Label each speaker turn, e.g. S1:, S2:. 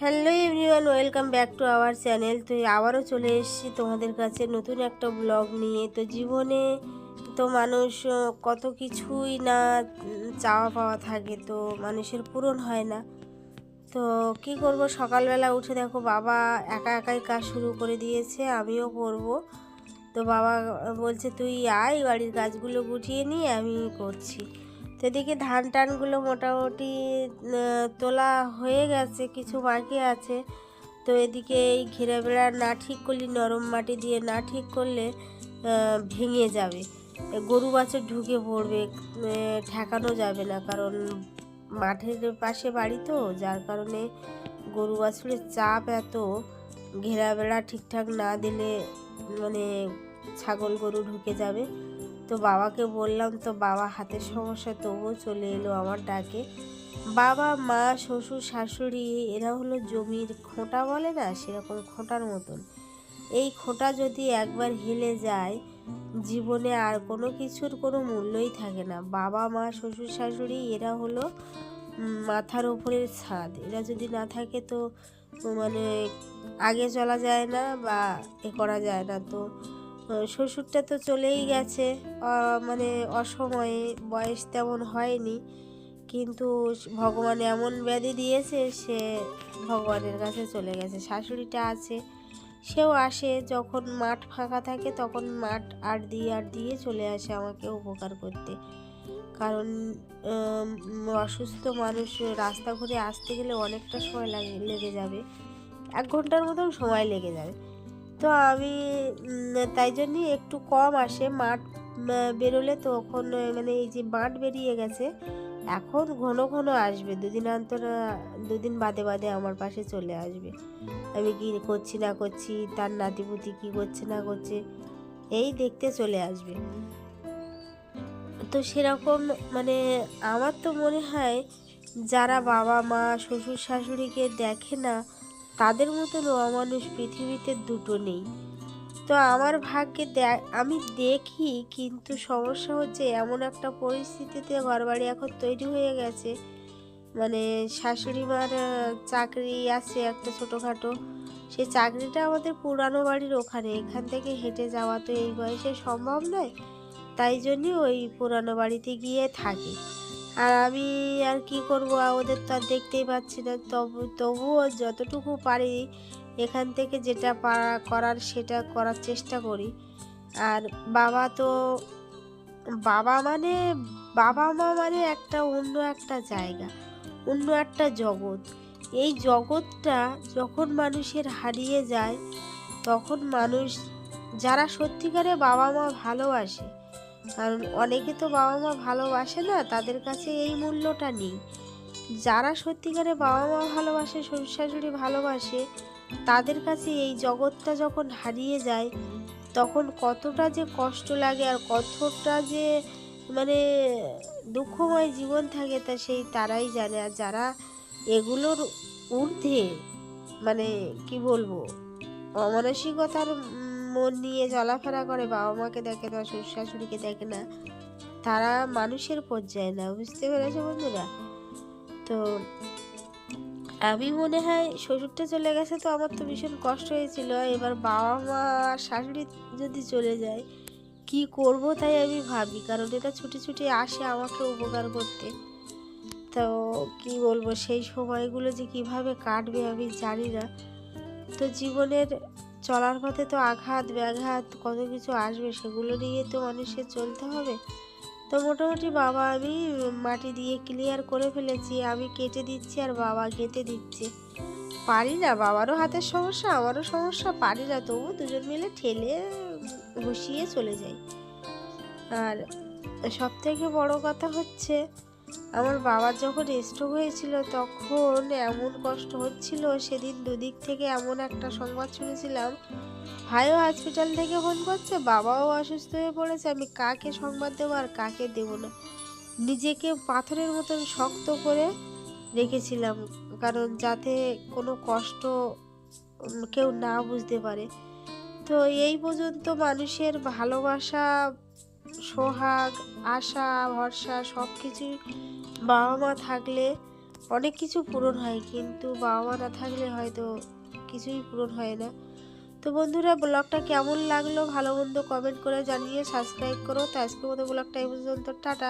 S1: Hello everyone, welcome back to our channel. তো আবারও চলে এসেছি তোমাদের কাছে নতুন একটা ব্লগ নিয়ে। তো জীবনে তো মানুষ কত কিছুই না চাওয়া পাওয়া থাকে, তো মানুষের পূরণ হয় না। তো কি করব? সকালবেলা উঠে দেখো বাবা একা একাই কাজ শুরু করে দিয়েছে, আমিও করব। তো বাবা বলছে, তুই আয়, বাড়ির কাজগুলো গুটিয়ে নিয়ে, আমি করছি। তো এদিকে ধান টানগুলো মোটামুটি তোলা হয়ে গেছে, কিছু বাকি আছে। তো এদিকে এই ঘিরে বেড়া না ঠিক করলে, নরম মাটি দিয়ে না ঠিক করলে ভেঙে যাবে। গরু বাছুর ঢুকে পড়বে ঠেকানো যাবে না, কারণ মাঠের পাশে বাড়ি তো, যার কারণে গরু বাছুরের চাপ এত। ঘেরা বেড়া ঠিকঠাক না দিলে মানে ছাগল গরু ঢুকে যাবে। তো বাবাকে বললাম, তো বাবা, হাতের সমস্যা, তবুও চলে এলো আমার ডাকে। বাবা, মা, শ্বশুর, শাশুড়ি, এরা হলো জমির খোঁটা বলে না, সেরকম খোঁটার মতন। এই খোঁটা যদি একবার হেলে যায়, জীবনে আর কোনো কিছুর কোনো মূল্যই থাকে না। বাবা, মা, শ্বশুর, শাশুড়ি, এরা হলো মাথার ওপরের ছাদ। এরা যদি না থাকে তো মানে আগে চলা যায় না বা এ করা যায় না। তো শ্বশুরটা তো চলেই গেছে। মানে অসময়ে বয়স তেমন হয়নি। কিন্তু ভগবান এমন ব্যাধি দিয়েছে, সে ভগবানের কাছে চলে গেছে। শাশুড়িটা আছে, সেও আসে। যখন মাঠ ফাঁকা থাকে, তখন মাঠ আট দিয়ে আট দিয়ে চলে আসে আমাকে উপকার করতে। কারণ অসুস্থ মানুষ রাস্তা ঘুরে আসতে গেলে অনেকটা সময় লাগে লেগে যাবে। এক ঘণ্টার মতন সময় লেগে যাবে। তো আমি তাই জন্যই একটু কম আসে। মাঠ বেরোলে তখন মানে এই যে মাঠ বেরিয়ে গেছে, এখন ঘন ঘন আসবে। দুদিন অন্তর দুদিন বাদে বাদে আমার পাশে চলে আসবে। আমি কি করছি না করছি, তার নাতিপুতি কি করছে না করছে, এই দেখতে চলে আসবে। তো সেরকম মানে আমার তো মনে হয়, যারা বাবা মা শ্বশুর শাশুড়িকে দেখে না তাদের মতন অমানুষ পৃথিবীতে দুটো নেই। তো আমার ভাগ্যে আমি দেখি কিন্তু সমস্যা হচ্ছে এমন একটা পরিস্থিতিতে ঘরবাড়ি এখন তৈরি হয়ে গেছে। মানে শাশুড়ি মার চাকরি আছে একটা ছোটোখাটো। সেই চাকরিটা আমাদের পুরানো বাড়ির ওখানে, এখান থেকে হেঁটে যাওয়া তো এই বয়সে সম্ভব নয়। তাই জন্যই ওই পুরানো বাড়িতে গিয়ে থাকি। আর আমি আর কি করব? ওদের তো আর দেখতেই পাচ্ছি না। তবু, তবুও যতটুকু পারি এখান থেকে যেটা পারা, করার সেটা করার চেষ্টা করি। আর বাবা তো, বাবা মানে বাবা মা মানে একটা অন্য একটা জায়গা, অন্য একটা জগৎ। এই জগৎটা যখন মানুষের হারিয়ে যায়, তখন মানুষ, যারা সত্যিকারে বাবা মা ভালোবাসে কারণ অনেকে তো বাবা মা ভালোবাসে না, তাদের কাছে এই মূল্যটা নেই। যারা সত্যিকারে বাবা মা ভালোবাসে শ্বশুর শাশুড়ি ভালোবাসে, তাদের কাছে এই জগৎটা যখন হারিয়ে যায়, তখন কতটা যে কষ্ট লাগে আর কতটা যে মানে দুঃখময় জীবন থাকে তা সেই তারাই জানে। আর যারা এগুলোর ঊর্ধ্বে মানে কি বলব, অমানসিকতার মন নিয়ে চলাফেরা করে, বাবা মাকে দেখে না শ্বশুর শাশুড়িকে দেখে না, তারা মানুষের পর্যায়ে না, বুঝতে পেরেছ বন্ধুরা? তো আমি মনে হয় শ্বশুরটা চলে গেছে তো আমার তো ভীষণ কষ্ট হয়েছিল, এবার বাবা মা আর শাশুড়ি যদি চলে যায়, কি করব তাই আমি ভাবি, কারণ এটা ছুটি ছুটি আসে আমাকে উপকার করতে। তো কি বলব, সেই সময়গুলো যে কীভাবে কাটবে আমি জানি না। তো জীবনের চলার পথে তো আঘাত, ব্যাঘাত, কত কিছু আসবে সেগুলো নিয়ে তো মানুষের চলতে হবে। তো মোটামুটি বাবা, আমি মাটি দিয়ে ক্লিয়ার করে ফেলেছি, আমি কেটে দিচ্ছি আর বাবা গেঁথে দিচ্ছে। পারি না, বাবারও হাতের সমস্যা, আমারও সমস্যা, পারি না, তবু দুজন মিলে ঠেলে ঘুষিয়ে চলে যাই। আর সব থেকে বড় কথা হচ্ছে আমার বাবার যখন স্ট্রোক হয়েছিল তখন এমন কষ্ট হচ্ছিল, সেদিন দুদিক থেকে এমন একটা সংবাদ শুনেছিলাম। ভাইও হসপিটাল থেকে ফোন করছে, বাবাও অসুস্থ হয়ে পড়েছে, আমি কাকে সংবাদ দেবো আর কাকে দেবো না? নিজেকে পাথরের মতন শক্ত করে রেখেছিলাম, কারণ যাতে কোনো কষ্ট কেউ না বুঝতে পারে। তো এই পর্যন্ত মানুষের ভালোবাসা সোহাগ, আশা, ভরসা সব কিছুই বাবা মা থাকলে অনেক কিছু পূরণ হয়, কিন্তু বাবা মা না থাকলে হয়তো কিছুই পূরণ হয় না। তো বন্ধুরা, ব্লগটা কেমন লাগল? ভালো মন্দ কমেন্ট করে জানিয়ে সাবস্ক্রাইব করো। তো আজকের মতো ব্লগটা এই পর্যন্ত। টাটা।